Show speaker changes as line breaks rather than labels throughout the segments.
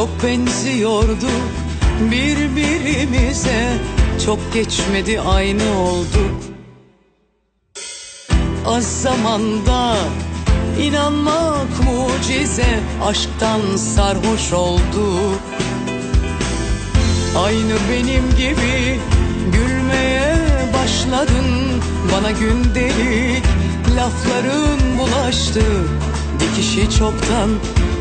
Çok benziyordu birbirimize. Çok geçmedi aynı olduk Az zamanda inanmak mucize. Aşktan sarhoş olduk Aynı benim gibi gülmeye başladın. Bana gündelik lafların bulaştı Dikişi çoktan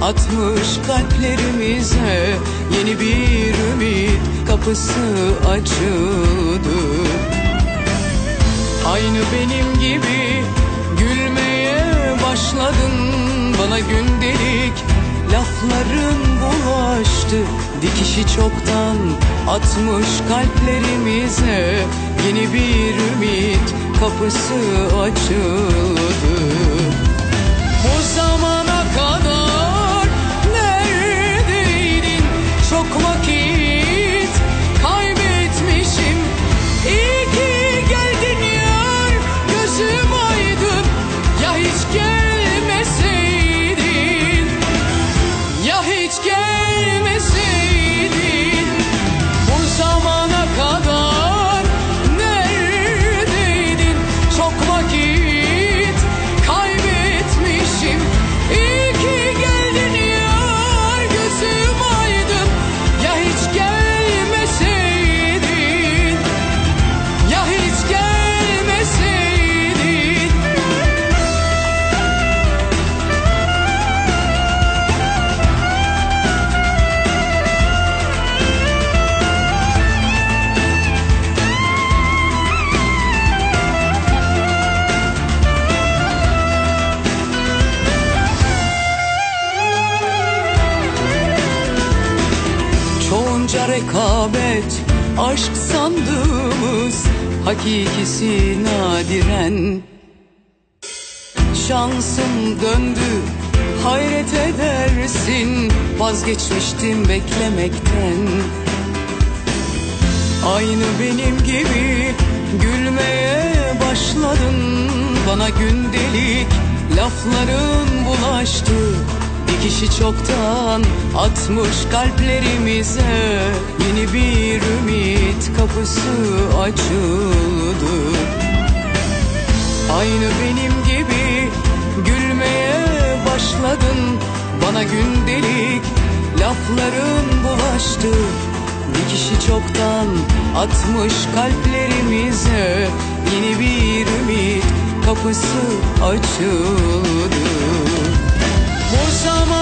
atmış kalplerimize. Yeni bir ümit kapısı açıldı. Aynı benim gibi gülmeye başladın. Bana gündelik lafların bulaştı. Dikişi çoktan atmış kalplerimize. Yeni bir ümit kapısı açıldı hiç Çoğunca rekabet aşk sandığımız Hakikisi nadiren Şansım döndü hayret edersin Vazgeçmiştim beklemekten. Aynı benim gibi gülmeye başladın Bana gündelik lafların bulaştı Dikişi çoktan atmış kalplerimize. Yeni bir ümit kapısı açıldı. Aynı benim gibi gülmeye başladın. Bana gündelik lafların bulaştı. Dikişi çoktan atmış kalplerimize. Yeni bir ümit kapısı açıldı 我什么